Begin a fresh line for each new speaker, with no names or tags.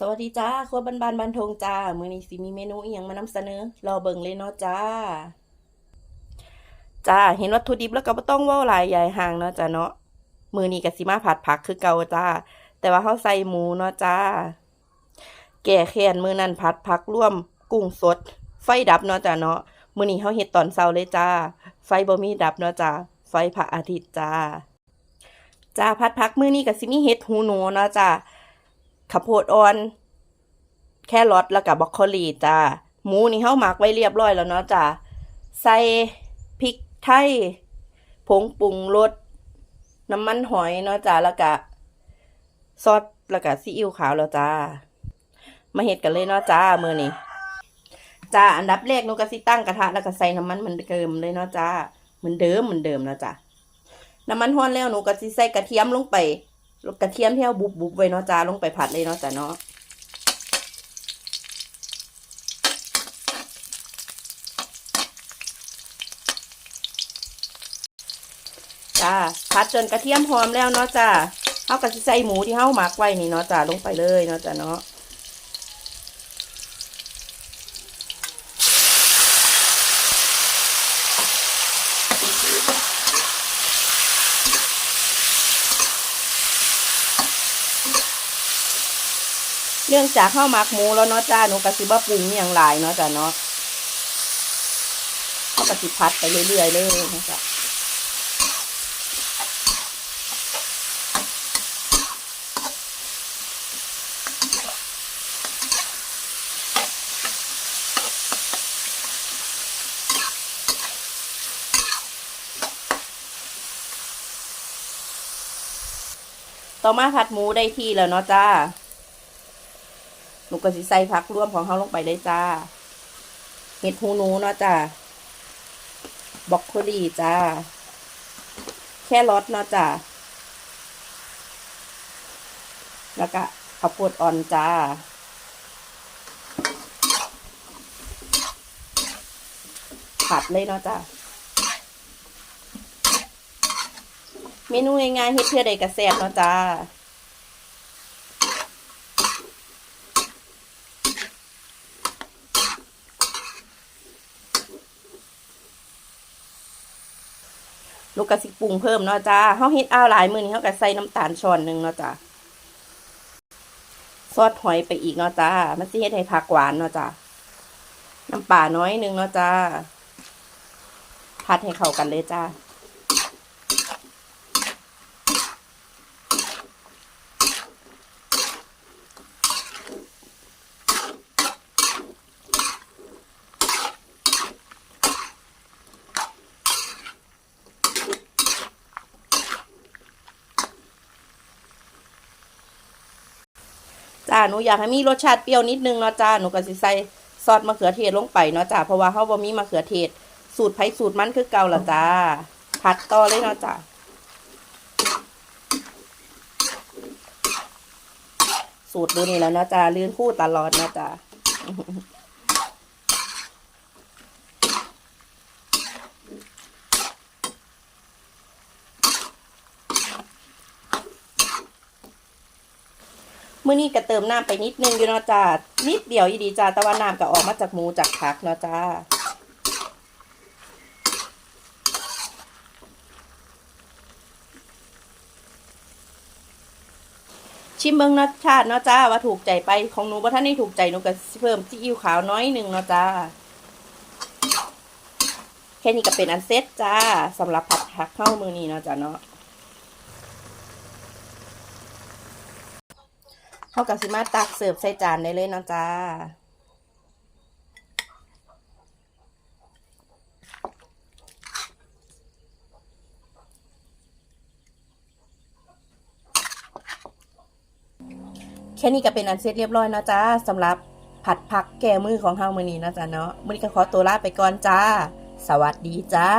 สวัสดีจ้าครัวบ้านบานๆบันทงจ้ามื้อนี้สิมีเมนูอีหยังมานำเสนอ รอเบิ่งเลยเนาะจ้า จ้า เห็นวัตถุดิบแล้วก็บ่ต้องเว้าหลายใหญ่ห่างเนาะจ้าเนาะมื้อนี้ก็สิมาผัดผักคือเก่าจ้า แต่ว่าเฮาใส่หมูเนาะจ้า แก่แค้นมื้อนั้นผัดผักร่วม กุ้งสด ไฟดับเนาะจ้าเนาะมื้อนี้เฮาเฮ็ดตอนเช้าเลยจ้า ไฟบ่มีดับเนาะจ้า ไฟพระอาทิตย์จ้า จ้าผัดผักมื้อนี้ก็สิมีเห็ดหูหนูเนาะจ้า ข้าวโพดอ่อน แครอทแล้วก็บบรอกโคลีจ้าหมูนี่เฮาหมักไว้เรียบร้อยแล้วเนาะจ้าใส่พริกไทยผงปรุงรสน้ำมันหอยเนาะจ้าแล้วก็ซอสแล้วก็ซีอิ๊วขาวแล้วจ้า มาเฮ็ดกันเลยเนาะจ้ามือนี้จ้าอันดับแรกหนูก็สิตั้งกระทะแล้วก็ใส่น้ำมันเหมือนเดิมเลยเนาะจ้าเหมือนเดิมเหมือนเดิมนะจ้าน้ำมันร้อนแล้วหนูก็สิใส่กระเทียมลงไป กระเทียมที่เราบุบบุบๆไว้เนาะจ้าลงไปผัดเลยเนาะจ้าเนาะจ้าผัดจนกระเทียมหอมแล้วเนาะจ้าเฮาก็สิใส่หมูที่เฮาหมักไว้นี่เนาะจ้าลงไปเลยเนาะจ้าเนาะ เนื่องจากข้าวหมักหมูแล้วเนาะจ้าหนูกะสิบ่ปรุงอย่างหลายเนาะจ้าเนาะข้าวกะสิพัดไปเรื่อยๆเลยนะจ๊ะต่อมาผัดหมูได้ที่แล้วเนาะจ้า หนูก็สิใส่ผักร่วมของเขาลงไปเลยจ้า เห็ดหูหนูเนาะจ้าบล็อกโคลีจ้า แค่รสเนาะจ้า แล้วก็ข้าวโพดอ่อนจ้า ผัดเลยเนาะจ้าเมนูง่ายๆเฮ็ดเพื่อใดกระแซบเนาะจ้า ลูกกะสิปรุงเพิ่มเนาะจ้าเฮาเฮ็ดอ้าวหลายมื้อนี้เฮาก็ใส่น้ำตาลช้อนหนึงเนาะจ้าซอสหอยไปอีกเนาะจ้า มันสิเฮ็ดให้ผักหวานเนาะจ้าน้ำปลาน้อยหนึงเนาะจ้า ผัดให้เข้ากันเลยจ้า จ้าหนูอยากให้มีรสชาติเปรี้ยวนิดนึงเนาะจ้าหนูก็สิใส่ซอสมะเขือเทศลงไปเนาะจ้าเพราะว่าเขาบ่มีมะเขือเทศ สูตรไผ่สูตรมันคือเก่าละจ้าผัดต่อเลยเนาะจ้าสูตรดูนี่แล้วเนาะจ้าลื่นคู่ตลอดเนาะจ้า มื่อนี้ก็เติมน้ำไปนิดนึงอยู่เนาะจ้านิดเดียวอีดีจ้าแต่ว่าน้ำก็ออกมาจากหมูจากผักเนาะจ้าชิมเบิ้งรสชาติเนาะจ้าว่าถูกใจไปของหนูว่าท่านนี่ถูกใจหนูก็เพิ่มซีอิ๊วขาวน้อยหนึ่งเนาะจ้าแค่นี้ก็เป็นอันเซ็ตจ้าสำหรับผัดผักเข้ามือนี้เนาะจ้าเนาะ เขากับสิมาตักเสิร์ฟใส่จานได้เลยนะจ้าแค่นี้ก็เป็นอันเสร็จเรียบร้อยนะจ้าสำหรับผัดผักแก้มือของเฮามือนี้นะจ้าเนาะมือนี้ก็ขอตัวลาไปก่อนจ้า สวัสดีจ้า